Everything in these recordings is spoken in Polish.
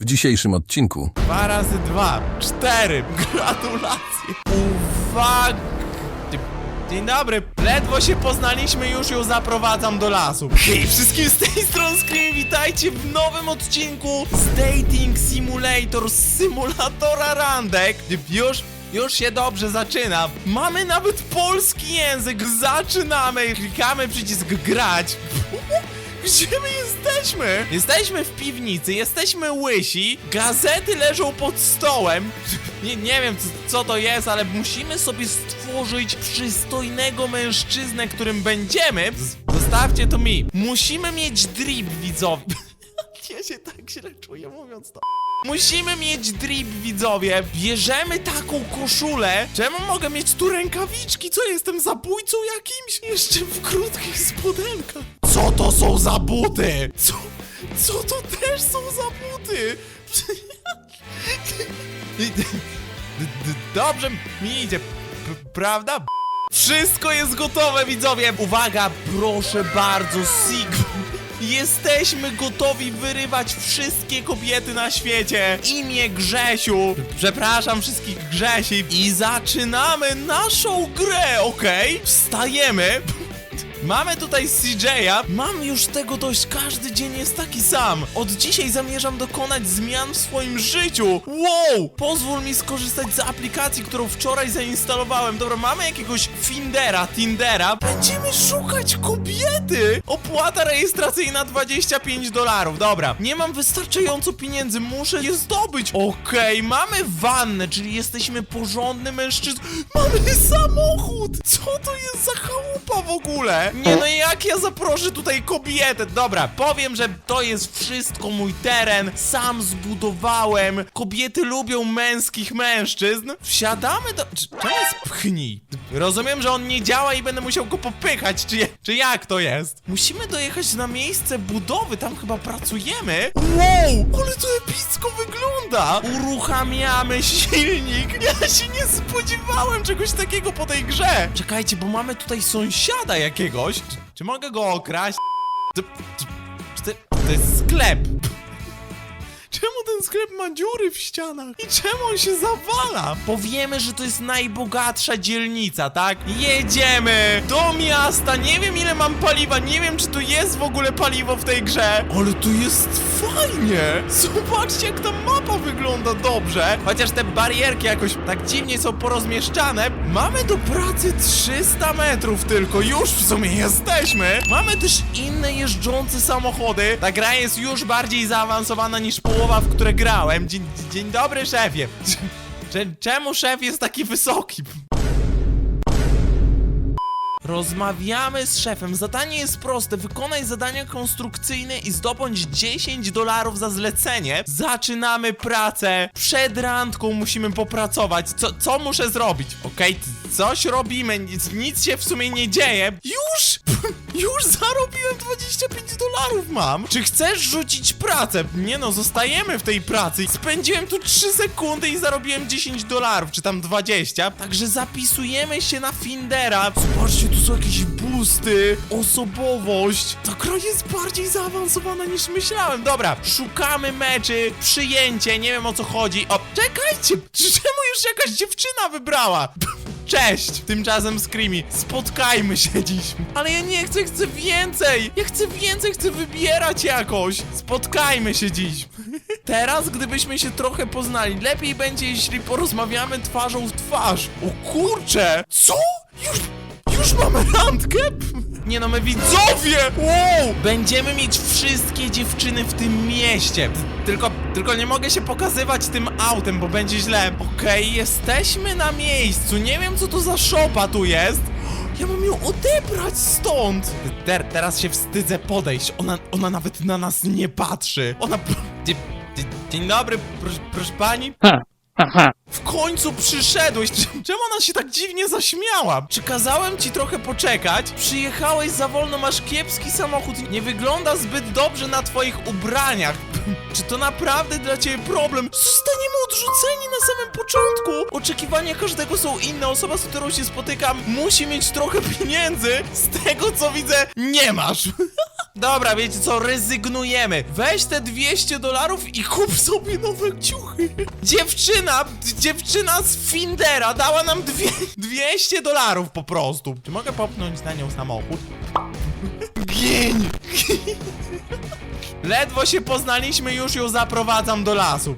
W dzisiejszym odcinku Dwa razy dwa. Cztery. Gratulacje. Uwaga. Dzień dobry. Ledwo się poznaliśmy, już ją zaprowadzam do lasu. Hej, wszystkim z tej strony Scream, witajcie w nowym odcinku z Dating Simulator, z symulatora randek. Już już się dobrze zaczyna. Mamy nawet polski język. Zaczynamy. Klikamy przycisk grać. Gdzie my jesteśmy? Jesteśmy w piwnicy, jesteśmy łysi, gazety leżą pod stołem. Nie, nie wiem co, co to jest, ale musimy sobie stworzyć przystojnego mężczyznę, którym będziemy. Zostawcie to mi. Musimy mieć drip, widzowie. Ja się tak źle czuję mówiąc to. Musimy mieć drip, widzowie. Bierzemy taką koszulę. Czemu mogę mieć tu rękawiczki? Co, jestem zabójcą jakimś? Jeszcze w krótkich spodenkach. Co to są za buty? Co, co to też są za buty? Dobrze mi idzie, prawda? Wszystko jest gotowe, widzowie! Uwaga, proszę bardzo, Sig... Jesteśmy gotowi wyrywać wszystkie kobiety na świecie! Imię Grzesiu! Przepraszam wszystkich Grzesi i zaczynamy naszą grę, okej? Wstajemy! Mamy tutaj CJ'a. Mam już tego dość, każdy dzień jest taki sam. Od dzisiaj zamierzam dokonać zmian w swoim życiu. Wow! Pozwól mi skorzystać z aplikacji, którą wczoraj zainstalowałem. Dobra, mamy jakiegoś Findera, Tindera. Będziemy szukać kobiety! Opłata rejestracyjna 25 dolarów. Dobra, nie mam wystarczająco pieniędzy, muszę je zdobyć. Okej, mamy wannę, czyli jesteśmy porządny mężczyzn. Mamy samochód! Co to jest za chałupa w ogóle? Nie no jak ja zaproszę tutaj kobietę? Dobra, powiem, że to jest wszystko mój teren, sam zbudowałem. Kobiety lubią męskich mężczyzn. Wsiadamy do... Czy- jest pchnij? Rozumiem, że on nie działa i będę musiał go popychać, czy, czy jak to jest? Musimy dojechać na miejsce budowy, tam chyba pracujemy. Wow, ale to epicko Uruchamiamy silnik! Ja się nie spodziewałem czegoś takiego po tej grze! Czekajcie, bo mamy tutaj sąsiada jakiegoś. Czy, czy mogę go okraść? To, czy to, to jest sklep? Ten sklep ma dziury w ścianach? I czemu on się zawala? Powiemy, że to jest najbogatsza dzielnica, tak? Jedziemy do miasta. Nie wiem ile mam paliwa, nie wiem czy tu jest w ogóle paliwo w tej grze. Ale tu jest fajnie. Zobaczcie jak ta mapa wygląda dobrze. Chociaż te barierki jakoś tak dziwnie są porozmieszczane. Mamy do pracy 300 metrów tylko. Już w sumie jesteśmy. Mamy też inne jeżdżące samochody. Ta gra jest już bardziej zaawansowana niż połowa, w które grałem. Dzień, dzień dobry, szefie. Cze- Czemu szef jest taki wysoki? Rozmawiamy z szefem. Zadanie jest proste. Wykonaj zadania konstrukcyjne i zdobądź 10 dolarów za zlecenie. Zaczynamy pracę. Przed randką musimy popracować. Co, co muszę zrobić? Okej, coś robimy. Nic, nic się w sumie nie dzieje. Już! Już zarobiłem 25 dolarów mam. Czy chcesz rzucić pracę? Nie no, zostajemy w tej pracy. Spędziłem tu 3 sekundy i zarobiłem 10 dolarów, czy tam 20. Także zapisujemy się na Findera. Zobaczcie, są jakieś boosty, osobowość. Ta gra jest bardziej zaawansowana niż myślałem. Dobra, szukamy meczy, przyjęcie, nie wiem o co chodzi. O, czekajcie, czemu już jakaś dziewczyna wybrała? Cześć! Tymczasem Screamy, spotkajmy się dziś. Ale ja nie chcę, chcę więcej! Ja chcę więcej, chcę wybierać jakoś! Spotkajmy się dziś. Teraz, gdybyśmy się trochę poznali, lepiej będzie, jeśli porozmawiamy twarzą w twarz. O kurcze! Co? Już... Już mamy randkę? Nie no, my widzowie! Wow! Będziemy mieć wszystkie dziewczyny w tym mieście. Tylko, tylko nie mogę się pokazywać tym autem, bo będzie źle. Okej, jesteśmy na miejscu. Nie wiem, co to za szopa tu jest. Ja mam ją odebrać stąd! Ter, teraz się wstydzę podejść. Ona, ona nawet na nas nie patrzy. Ona... Dzie, dzie, dzień dobry, proszę, proszę pani. W końcu przyszedłeś! Czemu ona się tak dziwnie zaśmiała? Czy kazałem ci trochę poczekać? Przyjechałeś za wolno, masz kiepski samochód, nie wygląda zbyt dobrze na twoich ubraniach. Czy to naprawdę dla ciebie problem? Zostaniemy odrzuceni na samym początku! Oczekiwania każdego są inne, osoba, z którą się spotykam, musi mieć trochę pieniędzy. Z tego co widzę, nie masz. Dobra, wiecie co, rezygnujemy. Weź te 200 dolarów i kup sobie nowe ciuchy. Dziewczyna, dziewczyna z Findera dała nam dwie, 200 dolarów po prostu. Czy mogę popchnąć na nią samochód? Gień! Ledwo się poznaliśmy, już ją zaprowadzam do lasu.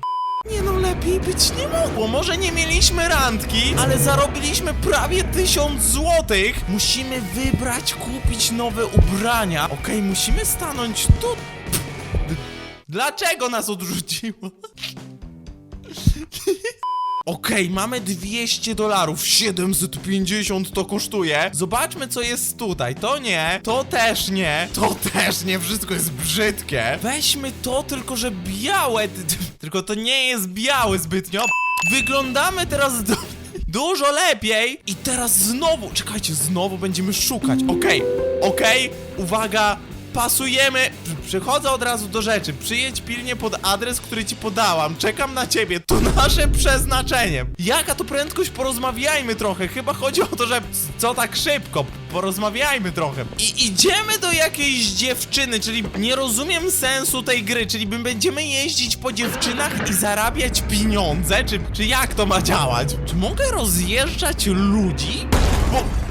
Nie no, lepiej być nie mogło. Może nie mieliśmy randki, ale zarobiliśmy prawie tysiąc złotych. Musimy wybrać, kupić nowe ubrania. Okej, musimy stanąć tu. Dlaczego nas odrzuciło? Okej, mamy 200 dolarów, 750 to kosztuje. Zobaczmy, co jest tutaj. To nie, to też nie, to też nie, wszystko jest brzydkie. Weźmy to, tylko że białe, tylko to nie jest białe zbytnio. Wyglądamy teraz do... Dużo lepiej i teraz znowu, czekajcie, znowu będziemy szukać, okej, okej, uwaga, pasujemy. Przechodzę od razu do rzeczy. Przyjedź pilnie pod adres, który ci podałam. Czekam na ciebie. To nasze przeznaczenie. Jaka to prędkość? Porozmawiajmy trochę. Chyba chodzi o to, że co tak szybko. Porozmawiajmy trochę. I idziemy do jakiejś dziewczyny, czyli nie rozumiem sensu tej gry, czyli my będziemy jeździć po dziewczynach i zarabiać pieniądze? Czy, czy jak to ma działać? Czy mogę rozjeżdżać ludzi? Bo...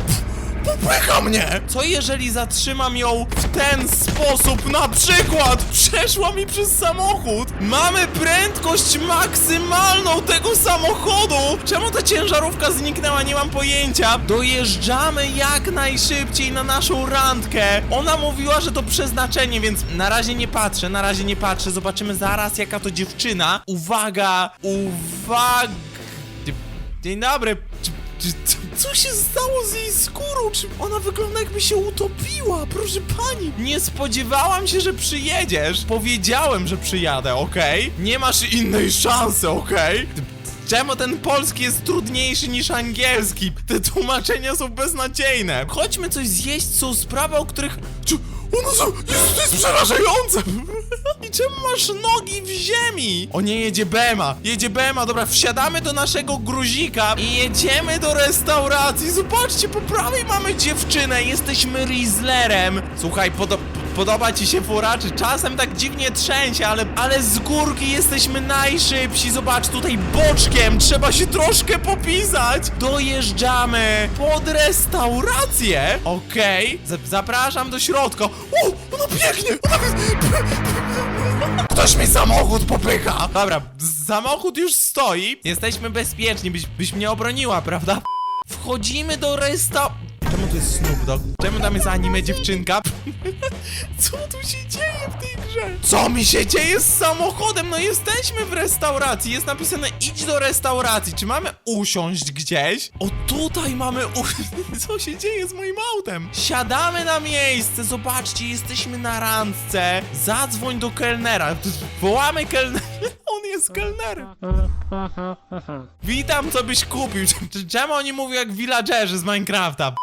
Popycha mnie! Co jeżeli zatrzymam ją w ten sposób? Na przykład przeszła mi przez samochód! Mamy prędkość maksymalną tego samochodu! Czemu ta ciężarówka zniknęła? Nie mam pojęcia. Dojeżdżamy jak najszybciej na naszą randkę. Ona mówiła, że to przeznaczenie, więc na razie nie patrzę, na razie nie patrzę. Zobaczymy zaraz jaka to dziewczyna. Uwaga, uwaga. Dzień dobry. Co się stało z jej skórą? Czy ona wygląda jakby się utopiła? Proszę pani. Nie spodziewałam się, że przyjedziesz. Powiedziałem, że przyjadę, okej? Nie masz innej szansy, okej? Czemu ten polski jest trudniejszy niż angielski? Te tłumaczenia są beznadziejne. Chodźmy coś zjeść, są sprawy, o których... Czy one są... Jezu, to jest przerażające! I czemu masz nogi w ziemi? O nie, jedzie Bema. Jedzie Bema, dobra, wsiadamy do naszego gruzika i jedziemy do restauracji. Zobaczcie, po prawej mamy dziewczynę, jesteśmy Rizzlerem. Słuchaj, podo podoba ci się fura? Czy czasem tak dziwnie trzęsie, ale, ale z górki jesteśmy najszybsi. Zobacz, tutaj boczkiem trzeba się troszkę popisać. Dojeżdżamy pod restaurację. Okej, zapraszam do środka. O, ona biegnie! Ktoś mi samochód popycha! Dobra, samochód już stoi. Jesteśmy bezpieczni, byś, byś mnie obroniła, prawda? Wchodzimy do resta... Czemu to jest Snoop Dogg? Czemu tam jest anime dziewczynka? Co tu się dzieje w tej grze? Co mi się dzieje z samochodem? No jesteśmy w restauracji, jest napisane idź do restauracji. Czy mamy usiąść gdzieś? O tutaj mamy u... Co się dzieje z moim autem? Siadamy na miejsce, zobaczcie, jesteśmy na randce. Zadzwoń do kelnera. Wołamy kelnera. On jest kelnerem. Witam, co byś kupił. Czemu oni mówią jak villagerzy z Minecrafta?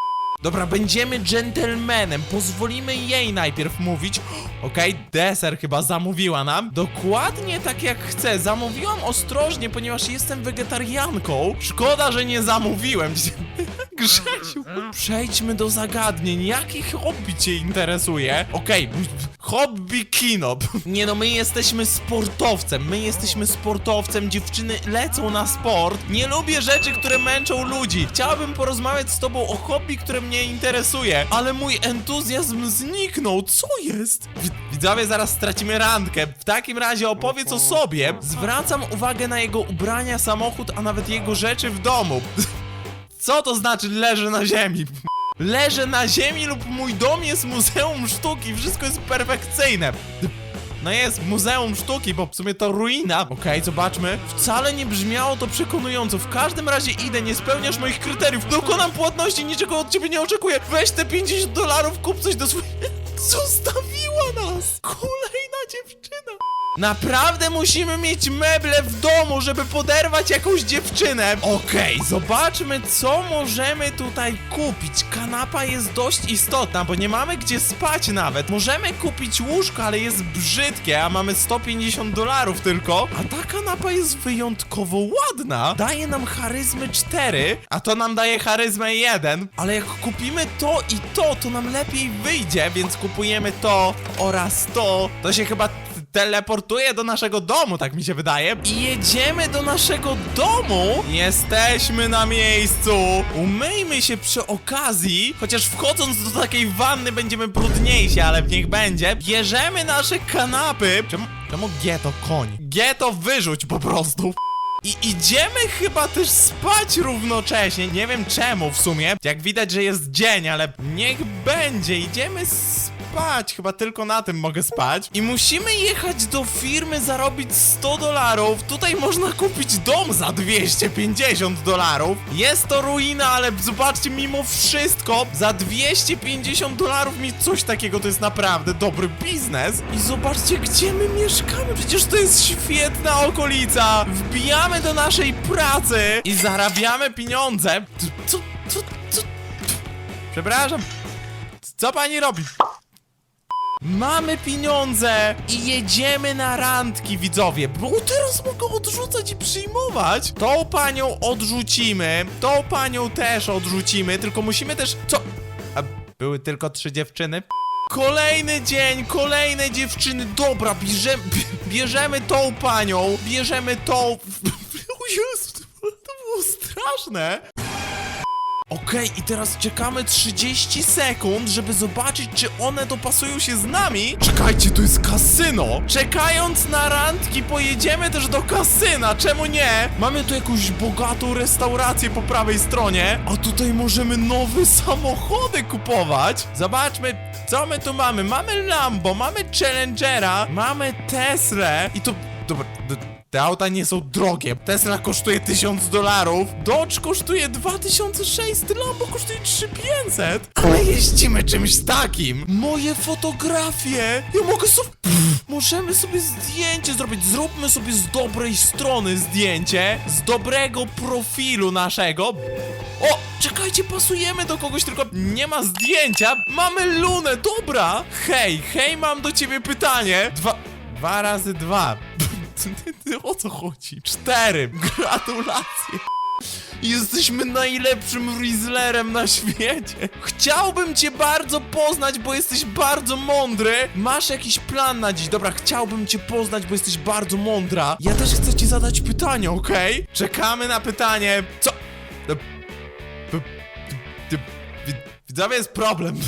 Dobra, będziemy dżentelmenem. Pozwolimy jej najpierw mówić. Okej, deser chyba zamówiła nam. Dokładnie tak jak chcę. Zamówiłam ostrożnie, ponieważ jestem wegetarianką. Szkoda, że nie zamówiłem. Grzesiu, przejdźmy do zagadnień. Jakie hobby cię interesuje? Okej, hobby kino. Nie no, my jesteśmy sportowcem. My jesteśmy sportowcem. Dziewczyny lecą na sport. Nie lubię rzeczy, które męczą ludzi. Chciałabym porozmawiać z tobą o hobby, które mnie interesuje, ale mój entuzjazm zniknął. Co jest? Wi- Widzowie, zaraz stracimy randkę. W takim razie opowiedz o sobie. Zwracam uwagę na jego ubrania, samochód, a nawet jego rzeczy w domu. Co to znaczy leżę na ziemi? Leżę na ziemi lub mój dom jest muzeum sztuki, wszystko jest perfekcyjne. No jest Muzeum Sztuki, bo w sumie to ruina. Okej, zobaczmy. Wcale nie brzmiało to przekonująco. W każdym razie idę, nie spełniasz moich kryteriów. Dokonam płatności, niczego od ciebie nie oczekuję. Weź te 50 dolarów, kup coś do swojej... Zostawiła nas! Kolejna dziewczyna! Naprawdę musimy mieć meble w domu, żeby poderwać jakąś dziewczynę. Okej, zobaczmy, co możemy tutaj kupić. Kanapa jest dość istotna, bo nie mamy gdzie spać nawet. Możemy kupić łóżko, ale jest brzydkie, a mamy 150 dolarów tylko. A ta kanapa jest wyjątkowo ładna. Daje nam charyzmy 4, a to nam daje charyzmę 1. Ale jak kupimy to i to, to nam lepiej wyjdzie, więc kupujemy to oraz to. To się chyba teleportuje do naszego domu, tak mi się wydaje. I jedziemy do naszego domu. Jesteśmy na miejscu. Umyjmy się przy okazji, chociaż wchodząc do takiej wanny będziemy brudniejsi, ale niech będzie. Bierzemy nasze kanapy. Czemu, czemu G to koń? G to wyrzuć po prostu. I idziemy chyba też spać równocześnie. Nie wiem czemu w sumie. Jak widać, że jest dzień, ale niech będzie. Idziemy spać. Chyba tylko na tym mogę spać. I musimy jechać do firmy, zarobić 100 dolarów. Tutaj można kupić dom za 250 dolarów. Jest to ruina, ale zobaczcie, mimo wszystko, za 250 dolarów mieć coś takiego to jest naprawdę dobry biznes. I zobaczcie, gdzie my mieszkamy. Przecież to jest świetna okolica. Wbijamy do naszej pracy i zarabiamy pieniądze. Co, co, co? Przepraszam. Co pani robi? Mamy pieniądze i jedziemy na randki, widzowie. Bo teraz mogę odrzucać i przyjmować. Tą panią odrzucimy, tą panią też odrzucimy, tylko musimy też... Co? A były tylko trzy dziewczyny? Kolejny dzień, kolejne dziewczyny. Dobra, bierzemy, bierzemy tą panią, bierzemy tą... To było straszne. Okej, i teraz czekamy 30 sekund, żeby zobaczyć, czy one dopasują się z nami. Czekajcie, to jest kasyno! Czekając na randki, pojedziemy też do kasyna, czemu nie? Mamy tu jakąś bogatą restaurację po prawej stronie, a tutaj możemy nowe samochody kupować. Zobaczmy, co my tu mamy. Mamy Lambo, mamy Challengera, mamy Teslę i to... Dobra, d- te auta nie są drogie. Tesla kosztuje 1000 dolarów, Dodge kosztuje 2600, Lambo kosztuje 3500. Ale jeździmy czymś takim. Moje fotografie. Ja mogę sobie... Możemy sobie zdjęcie zrobić. Zróbmy sobie z dobrej strony zdjęcie. Z dobrego profilu naszego. O, czekajcie, pasujemy do kogoś, tylko nie ma zdjęcia. Mamy lunę, dobra. Hej, hej, mam do ciebie pytanie. Dwa... Dwa razy dwa. O co chodzi? Cztery. Gratulacje. Jesteśmy najlepszym Rizzlerem na świecie. Chciałbym cię bardzo poznać, bo jesteś bardzo mądry. Masz jakiś plan na dziś? Dobra, chciałbym cię poznać, bo jesteś bardzo mądra. Ja też chcę ci zadać pytanie, okej? Czekamy na pytanie. Co? Wi- Widzowie, jest problem.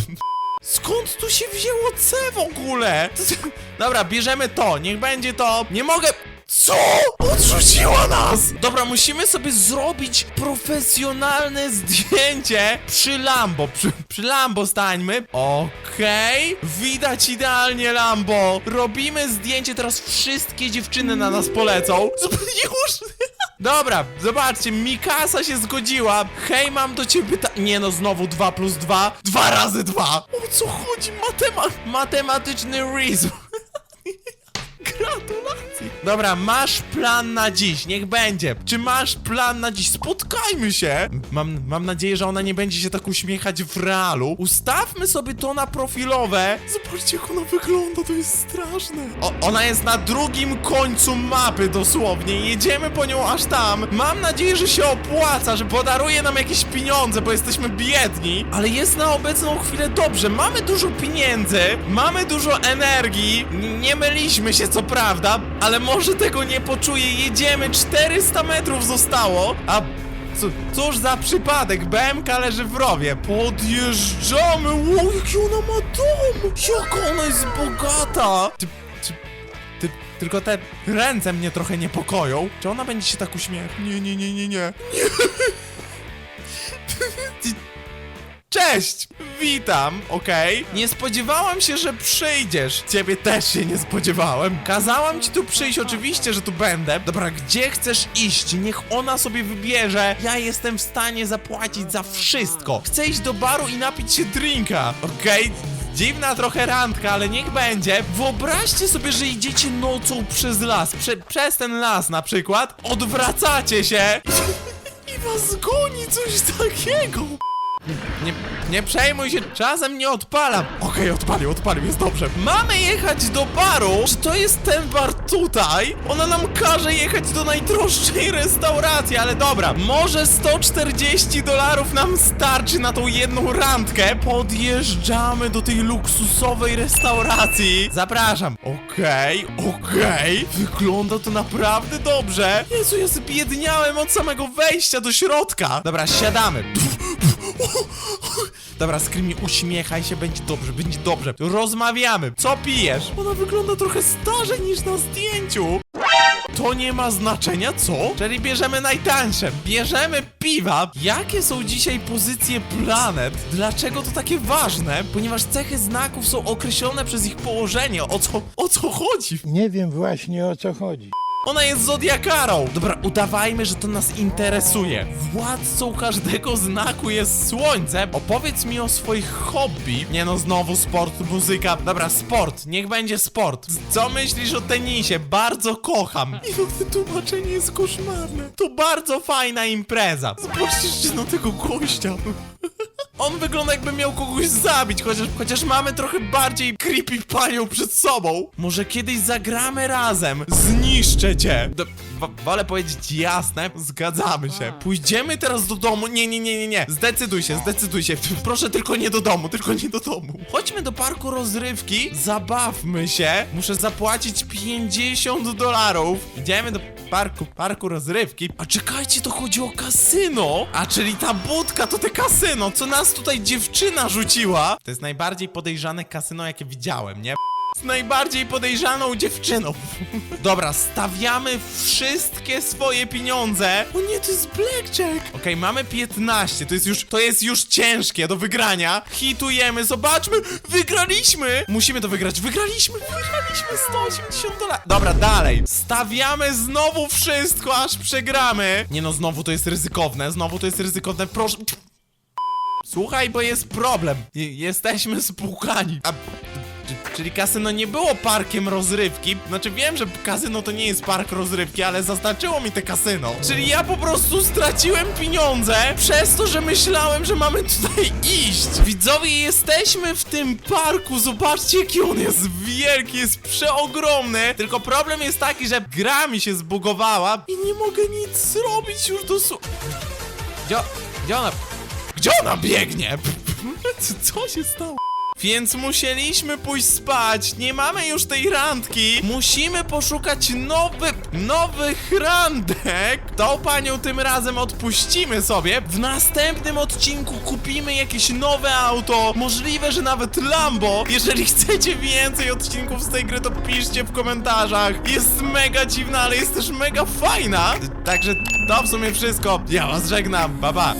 Skąd tu się wzięło C w ogóle? Dobra, bierzemy to, niech będzie to. Nie mogę. Co? Odrzuciła nas! Dobra, musimy sobie zrobić profesjonalne zdjęcie przy Lambo. Przy, przy Lambo stańmy. Okej. Widać idealnie Lambo. Robimy zdjęcie, teraz wszystkie dziewczyny na nas polecą. Już! Dobra, zobaczcie, Mikasa się zgodziła. Hej, mam do ciebie pytanie. Nie no, znowu 2 plus 2. 2 razy 2. O co chodzi? Matema matematyczny reason. Gratulacje. Dobra, masz plan na dziś, niech będzie. Czy masz plan na dziś? Spotkajmy się. Mam, mam nadzieję, że ona nie będzie się tak uśmiechać w realu. Ustawmy sobie to na profilowe. Zobaczcie, jak ona wygląda, to jest straszne. O, ona jest na drugim końcu mapy dosłownie. Jedziemy po nią aż tam. Mam nadzieję, że się opłaca, że podaruje nam jakieś pieniądze, bo jesteśmy biedni. Ale jest na obecną chwilę dobrze. Mamy dużo pieniędzy, mamy dużo energii. N- Nie myliśmy się, co prawda, ale może tego nie poczuję. Jedziemy, 400 metrów zostało, a co, cóż za przypadek, BMK leży w rowie. Podjeżdżamy, wow, jaki ona ma dom! Jak ona jest bogata! Ty, ty, ty, tylko te ręce mnie trochę niepokoją. Czy ona będzie się tak uśmiechać? Nie, nie, nie, nie, nie. nie. Cześć! Witam, okej? Nie spodziewałam się, że przyjdziesz. Ciebie też się nie spodziewałem. Kazałam ci tu przyjść, oczywiście, że tu będę. Dobra, gdzie chcesz iść? Niech ona sobie wybierze. Ja jestem w stanie zapłacić za wszystko. Chcę iść do baru i napić się drinka, okej? Dziwna trochę randka, ale niech będzie. Wyobraźcie sobie, że idziecie nocą przez las, prze, przez ten las na przykład, odwracacie się i was goni coś takiego. Nie, nie przejmuj się, czasem nie odpalam. Okej, odpalił, odpalił, jest dobrze. Mamy jechać do baru. Czy to jest ten bar tutaj? Ona nam każe jechać do najdroższej restauracji, ale dobra. Może 140 dolarów nam starczy na tą jedną randkę. Podjeżdżamy do tej luksusowej restauracji. Zapraszam. Okej, okej. Wygląda to naprawdę dobrze. Jezu, ja zbiedniałem od samego wejścia do środka. Dobra, siadamy. Dobra, Screamie, uśmiechaj się, będzie dobrze, będzie dobrze. Rozmawiamy. Co pijesz? Ona wygląda trochę starzej niż na zdjęciu. To nie ma znaczenia, co? Czyli bierzemy najtańsze. Bierzemy piwa. Jakie są dzisiaj pozycje planet? Dlaczego to takie ważne? Ponieważ cechy znaków są określone przez ich położenie. O co, o co chodzi? Nie wiem właśnie o co chodzi. Ona jest zodiakarą! Dobra, udawajmy, że to nas interesuje. Władcą każdego znaku jest słońce. Opowiedz mi o swoich hobby. Nie no, znowu sport, muzyka. Dobra, sport, niech będzie sport. Co myślisz o tenisie? Bardzo kocham. I no, to tłumaczenie jest koszmarne. To bardzo fajna impreza. Zobaczcie na tego gościa. On wygląda jakby miał kogoś zabić, chociaż, chociaż mamy trochę bardziej creepy panią przed sobą. Może kiedyś zagramy razem. Zniszczę cię. Do, wo- wolę powiedzieć jasne, zgadzamy się. Pójdziemy teraz do domu. Nie, nie, nie, nie, nie. Zdecyduj się, zdecyduj się. Proszę tylko nie do domu, tylko nie do domu. Chodźmy do parku rozrywki, zabawmy się. Muszę zapłacić 50 dolarów. Idziemy do parku, parku rozrywki. A czekajcie, to chodzi o kasyno. A czyli ta budka to te kasyno, co nas tutaj dziewczyna rzuciła. To jest najbardziej podejrzane kasyno, jakie widziałem, nie? Z najbardziej podejrzaną dziewczyną. Dobra, stawiamy wszystkie swoje pieniądze. O nie, to jest blackjack. Okej, mamy 15. To jest już, to jest już ciężkie do wygrania. Hitujemy, zobaczmy. Wygraliśmy. Musimy to wygrać. Wygraliśmy, wygraliśmy 180 dolarów. Dobra, dalej. Stawiamy znowu wszystko, aż przegramy. Nie no, znowu to jest ryzykowne. Znowu to jest ryzykowne. Proszę. Słuchaj, bo jest problem. Je- jesteśmy spłukani. A, czyli kasyno nie było parkiem rozrywki. Znaczy wiem, że kasyno to nie jest park rozrywki, ale zaznaczyło mi te kasyno. Czyli ja po prostu straciłem pieniądze przez to, że myślałem, że mamy tutaj iść. Widzowie, jesteśmy w tym parku. Zobaczcie, jaki on jest wielki, jest przeogromny. Tylko problem jest taki, że gra mi się zbugowała i nie mogę nic zrobić już do su... Gdzie, gdzie ona... Gdzie ona biegnie? Co, się stało? Więc musieliśmy pójść spać. Nie mamy już tej randki. Musimy poszukać nowy, nowych randek. Tą panią tym razem odpuścimy sobie. W następnym odcinku kupimy jakieś nowe auto. Możliwe, że nawet Lambo. Jeżeli chcecie więcej odcinków z tej gry, to piszcie w komentarzach. Jest mega dziwna, ale jest też mega fajna. Także to w sumie wszystko. Ja was żegnam. Pa pa.